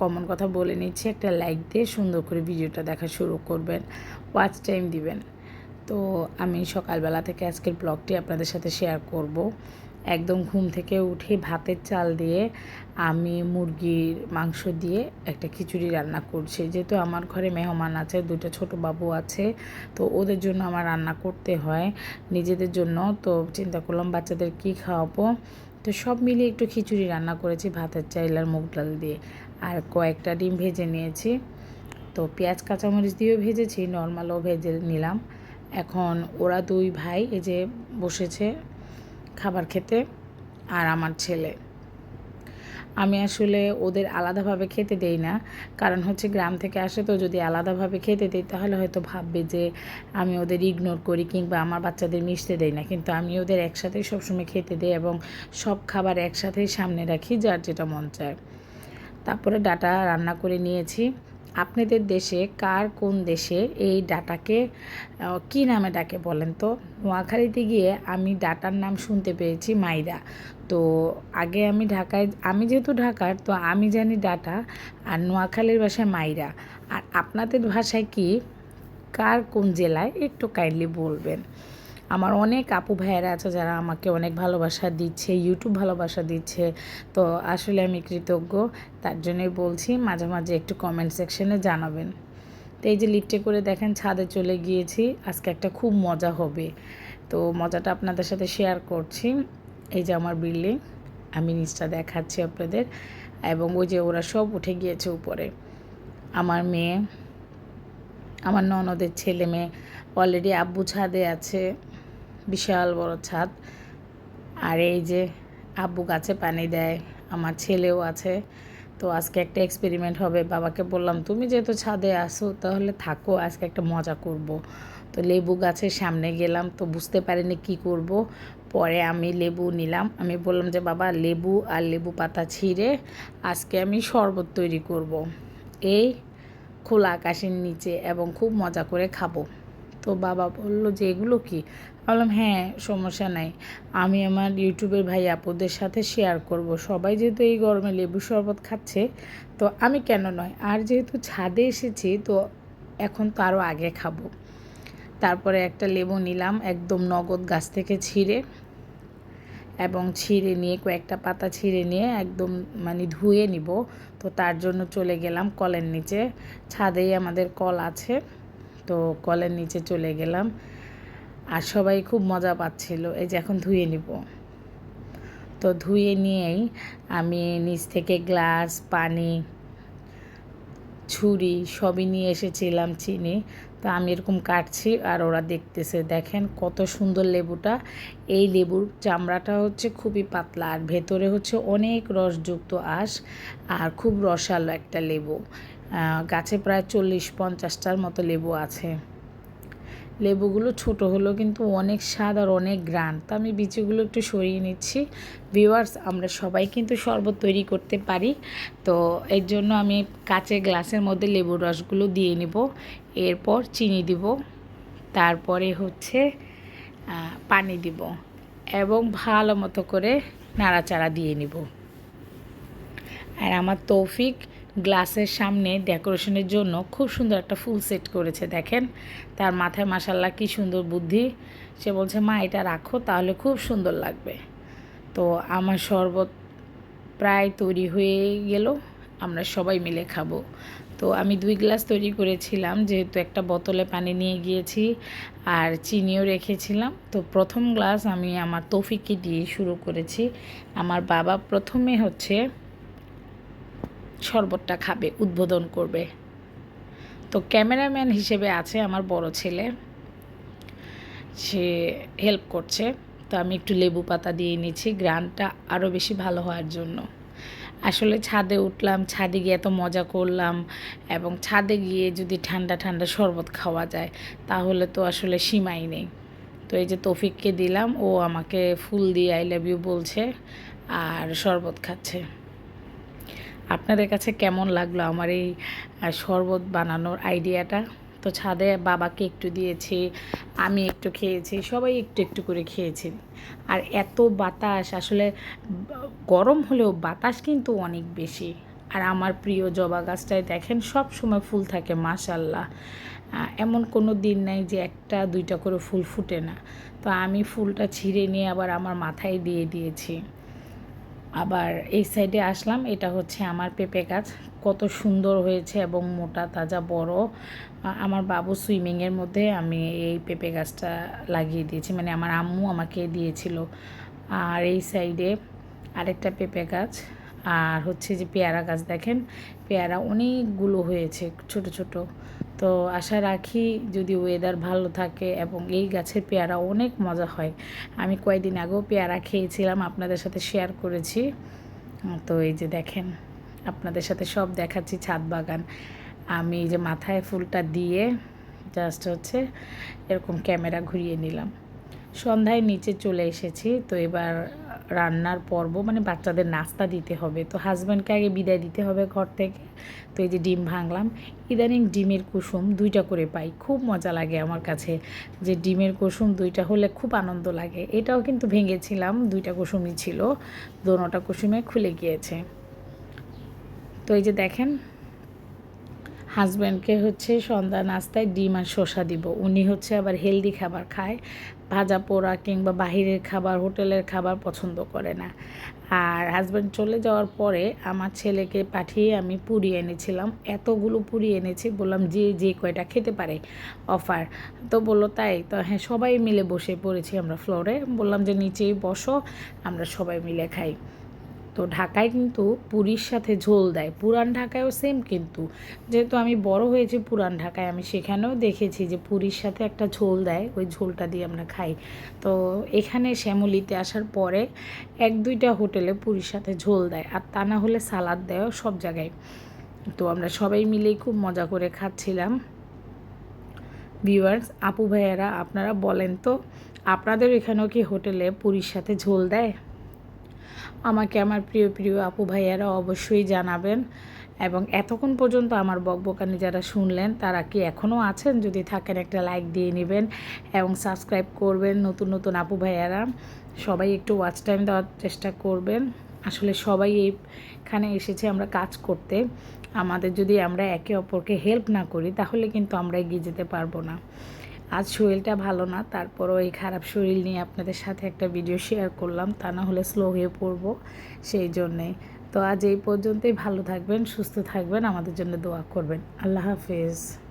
Common কথা বলে নিচ্ছি, একটা লাইক দিয়ে সুন্দর করে ভিডিওটা দেখা শুরু করবেন। ওয়াচ টাইম দিবেন। তো আমি সকালবেলা থেকে আজকের ব্লগটি আপনাদের সাথে শেয়ার করব। একদম ঘুম থেকে উঠে ভাতের চাল দিয়ে আমি মুরগির মাংস দিয়ে একটা খিচুড়ি রান্না করছি। যেহেতু আমার ঘরে মেহমান আছে, দুটো ছোট বাবু আছে, তো ওদের জন্য আমার রান্না করতে হয়। নিজেদের জন্য, তো চিন্তা করলাম বাচ্চাদের কী খাওয়াবো? তো সব মিলিয়ে একটু খিচুড়ি রান্না করেছি ভাতের চাইল আর মুগ ডাল দিয়ে। আর কয়েকটা ডিম ভেজে নিয়েছি। তো পেঁয়াজ, কাঁচামরিচ দিয়েও ভেজেছি নর্মালও ভেজে নিলাম। এখন ওরা দুই ভাই এই যে বসেছে খাবার খেতে, আর আমার ছেলে। আমি আসলে ওদের আলাদাভাবে খেতে দেই না। কারণ হচ্ছে গ্রাম থেকে আসে তো যদি আলাদাভাবে খেতে দিই, তাহলে হয়তো ভাববে যে আমি ওদের ইগনোর করি কিংবা আমার বাচ্চাদের মিশতে দেই না। কিন্তু আমি ওদের একসাথেই সবসময় খেতে দিই এবং সব খাবার একসাথেই সামনে রাখি যার যেটা মন চায়। তারপরে ডাটা রান্না করে নিয়েছি। আপনাদের দেশে কার কোন দেশে এই ডাটাকে কি নামে ডাকে বলেন তো? নোয়াখালীতে গিয়ে আমি ডাটার নাম শুনতে পেয়েছি, মাইরা। তো আগে আমি ঢাকায়, আমি যেহেতু ঢাকার, তো আমি জানি ডাটা আর নোয়াখালীর ভাষায় মাইরা। আর আপনাদের ভাষায় কি? কার কোন জেলায়? একটু কাইন্ডলি বলবেন। আমার অনেক আপু ভাইয়েরা আছে যারা আমাকে অনেক ভালোবাসা দিচ্ছে ইউটিউব ভালোবাসা দিচ্ছে। তো আসলে আমি কৃতজ্ঞ। তার জন্যই বলছি, মাঝে মাঝে একটু কমেন্ট সেকশনে জানাবেন। তো এই যে লিফটে করে দেখেন, ছাদে চলে গিয়েছি। আজকে একটা খুব মজা হবে। তো মজাটা আপনাদের সাথে শেয়ার করছি। এই যে আমার বিল্ডিং, আমি নিচটা দেখাচ্ছি আপনাদের এবং ওই যে ওরা সব উঠে গিয়েছে উপরে আমার মেয়ে, আমার ননদের ছেলে মেয়ে অলরেডি আব্বু ছাদে আছে, বিশাল বড় ছাদ আর এই যে আব্বু গাছে পানি দেয়, আমার ছেলেও আছে তো আজকে একটা এক্সপেরিমেন্ট হবে, বাবাকে বললাম, তুমি যেহেতু ছাদে আসো তাহলে থাকো, আজকে একটা মজা করব। তো লেবু গাছের সামনে গেলাম, তো বুঝতে পারিনি কি করব। পরে আমি লেবু নিলাম। আমি বললাম যে, বাবা, লেবু আর লেবু পাতা ছিঁড়ে আজকে আমি শরবত তৈরি করব। এই খোলা আকাশের নিচে এবং খুব মজা করে খাব। তো বাবা বলল, যে এগুলো কি? বললাম হ্যাঁ সমস্যা নাই। আমি আমার ইউটিউবের ভাই আপুদের সাথে শেয়ার করব। সবাই যেহেতু এই গরমে লেবু শরবত খাচ্ছে, তো আমি কেন নয়? আর যেহেতু ছাদে এসেছি, তো এখন তো আরও আগে খাব। তারপরে একটা লেবু নিলাম, একদম নগদ গাছ থেকে ছিঁড়ে এবং ছিঁড়ে নিয়ে, কয়েকটা পাতা ছিঁড়ে নিয়ে একদম মানে ধুয়ে নিব। তো তার জন্য চলে গেলাম কলের নিচে, ছাদেই আমাদের কল আছে। তো কলের নিচে চলে গেলাম আর সবাই খুব মজা পাচ্ছিল। এই যে এখন ধুয়ে নিব। তো ধুয়ে নিয়েই আমি নিচ থেকে গ্লাস, পানি ছুরি সবই নিয়ে এসেছিলাম চিনি। তা আমি এরকম কাটছি আর ওরা দেখতেছে। দেখেন কত সুন্দর লেবুটা। এই লেবুর চামড়াটা হচ্ছে খুবই পাতলা আর ভেতরে হচ্ছে অনেক রসযুক্ত আঁশ আর খুব রসালো একটা লেবু। গাছে প্রায় চল্লিশ পঞ্চাশটার মতো লেবু আছে। লেবুগুলো ছোট হলো কিন্তু অনেক স্বাদ আর অনেক গ্রান তো আমি বিচিগুলো একটু সরিয়ে নিচ্ছি। ভিওয়ার্স আমরা সবাই কিন্তু শরবত তৈরি করতে পারি। তো এর জন্য আমি কাঁচের গ্লাসের মধ্যে লেবুর রসগুলো দিয়ে নেব। এরপর চিনি দিব। তারপরে হচ্ছে পানি দিব এবং ভালো মতো করে নাড়াচাড়া দিয়ে নিব। আর আমার তৌফিক গ্লাসের সামনে ডেকোরেশনের জন্য খুব সুন্দর একটা ফুল সেট করেছে, দেখেন। তার মাথায় মাসাল্লাহ কি সুন্দর বুদ্ধি। সে বলছে, মা, এটা রাখো, তাহলে খুব সুন্দর লাগবে। তো আমার শরবত প্রায় তৈরি হয়ে গেল, আমরা সবাই মিলে খাব। তো আমি দুই গ্লাস তৈরি করেছিলাম, যেহেতু একটা বোতলে পানি নিয়ে গিয়েছি আর চিনিও রেখেছিলাম। তো প্রথম গ্লাস আমি আমার তৌফিককে দিয়ে শুরু করেছি। আমার বাবা প্রথমে হচ্ছে শরবতটা খাবে, উদ্বোধন করবে। তো ক্যামেরাম্যান হিসেবে আছে আমার বড় ছেলে। সে হেল্প করছে। তো আমি একটু লেবু পাতা দিয়ে নিচ্ছি গ্রানটা আরও বেশি ভালো হওয়ার জন্য। আসলে ছাদে উঠলাম, ছাদে গিয়ে এত মজা করলাম এবং ছাদে গিয়ে যদি ঠান্ডা ঠান্ডা শরবত খাওয়া যায়, তাহলে তো আসলে সীমাই নেই। তো এই যে তৌফিককে দিলাম, ও আমাকে ফুল দিয়ে আই লাভ ইউ বলছে আর শরবত খাচ্ছে। আপনাদের কাছে কেমন লাগল আমার এই শরবত বানানোর আইডিয়াটা? তো ছাদে বাবাকে একটু দিয়েছি, আমি একটু খেয়েছি, সবাই একটু একটু করে খেয়েছি। আর এত বাতাস, আসলে গরম হলেও বাতাস কিন্তু অনেক বেশি। আর আমার প্রিয় জবা গাছটায় দেখেন, সব সময় ফুল থাকে মাশাল্লাহ এমন কোনো দিন নাই যে একটা, দুইটা করে ফুল ফুটে না। তো আমি ফুলটা ছিঁড়ে নিয়ে আবার আমার মাথায় দিয়ে দিয়েছি। আবার এই সাইডে আসলাম, এটা হচ্ছে আমার পেঁপে গাছ। কত সুন্দর হয়েছে এবং মোটা, তাজা, বড়। আমার বাবু সুইমিংয়ের মধ্যে আমি এই পেঁপে গাছটা লাগিয়ে দিয়েছি মানে আমার আম্মু আমাকে দিয়েছিল। আর এই সাইডে আরেকটা পেঁপে গাছ, আর হচ্ছে যে পেয়ারা গাছ দেখেন, পেয়ারা অনেকগুলো হয়েছে, ছোট ছোট। তো আশা রাখি যদি ওয়েদার ভালো থাকে এবং এই গাছের পেয়ারা অনেক মজা হয়। আমি কয়েকদিন আগেও পেয়ারা খেয়েছিলাম, আপনাদের সাথে শেয়ার করেছি। তো এই যে দেখেন, আপনাদের সাথে সব দেখাচ্ছি ছাদ বাগান। আমি যে মাথায় ফুলটা দিয়ে জাস্ট হচ্ছে এরকম ক্যামেরা ঘুরিয়ে নিলাম। সন্ধ্যায় নিচে চলে এসেছি, তো এবার রান্নার পর্ব মানে বাচ্চাদের নাস্তা দিতে হবে। তো হাজব্যান্ডকে আগে বিদায় দিতে হবে ঘর থেকে। তো এই যে ডিম ভাঙলাম, ইদানিং ডিমের কুসুম দুইটা করে পাই। খুব মজা লাগে আমার কাছে যে ডিমের কুসুম দুইটা হলে খুব আনন্দ লাগে। এটাও কিন্তু ভেঙেছিলাম, দুইটা কুসুমই ছিল, দোনোটা কুসুমে খুলে গিয়েছে। তো এই যে দেখেন হাজব্যান্ডকে হচ্ছে সন্ধ্যা নাস্তায় ডিম আর শসা দিব। উনি হচ্ছে আবার হেলদি খাবার খায়। ভাজা পোড়া কিংবা বাহিরের খাবার, হোটেলের খাবার পছন্দ করে না। আর হাজব্যান্ড চলে যাওয়ার পরে আমার ছেলেকে পাঠিয়ে আমি পুরি এনেছিলাম। এতগুলো পুরি এনেছি, বললাম যে যে কয়টা খেতে পারে অফার। তো বলল, তাই? তো হ্যাঁ সবাই মিলে বসে পড়েছি আমরা ফ্লোরে। বললাম যে, নিচেই বসো, আমরা সবাই মিলে খাই। তো ঢাকায় কিন্তু পুরীর সাথে ঝোল দেয়। পুরান ঢাকায়ও সেম কিন্তু। যেহেতু আমি বড় হয়েছি পুরান ঢাকায়, আমি সেখানেও দেখেছি যে পুরীর সাথে একটা ঝোল দেয়, ওই ঝোলটা দিয়ে আমরা খাই। তো এখানে শ্যামলিতে আসার পরে এক দুইটা হোটেলে পুরীর সাথে ঝোল দেয়, আর তা না হলে সালাদ দেয় সব জায়গায়। তো আমরা সবাই মিলেই খুব মজা করে খাচ্ছিলাম। ভিউয়ার্স, আপু ভাইয়ারা, আপনারা বলেন তো, আপনাদের এখানেও কি হোটেলে পুরীর সাথে ঝোল দেয়? আমাকে আমার প্রিয় প্রিয় আপু ভাইয়ারা অবশ্যই জানাবেন। এবং এতক্ষণ পর্যন্ত আমার বকবকানি যারা শুনলেন, তারা কি এখনও আছেন? যদি থাকেন একটা লাইক দিয়ে নেবেন এবং সাবস্ক্রাইব করবেন নতুন নতুন আপু ভাইয়ারা। সবাই একটু ওয়াচ টাইম দেওয়ার চেষ্টা করবেন। আসলে সবাই এইখানে এসেছে আমরা কাজ করতে। আমাদের যদি আমরা একে অপরকে হেল্প না করি, তাহলে কিন্তু আমরা এগিয়ে যেতে পারব না। আজ শরীরটা ভালো না, তারপরও এই খারাপ শরীর নিয়ে আপনাদের সাথে একটা ভিডিও শেয়ার করলাম, তা না হলে স্লো হয়ে পড়ব, সেই জন্যে। তো আজ এই পর্যন্তই, ভালো থাকবেন, সুস্থ থাকবেন, আমাদের জন্য দোয়া করবেন। আল্লাহ হাফেজ।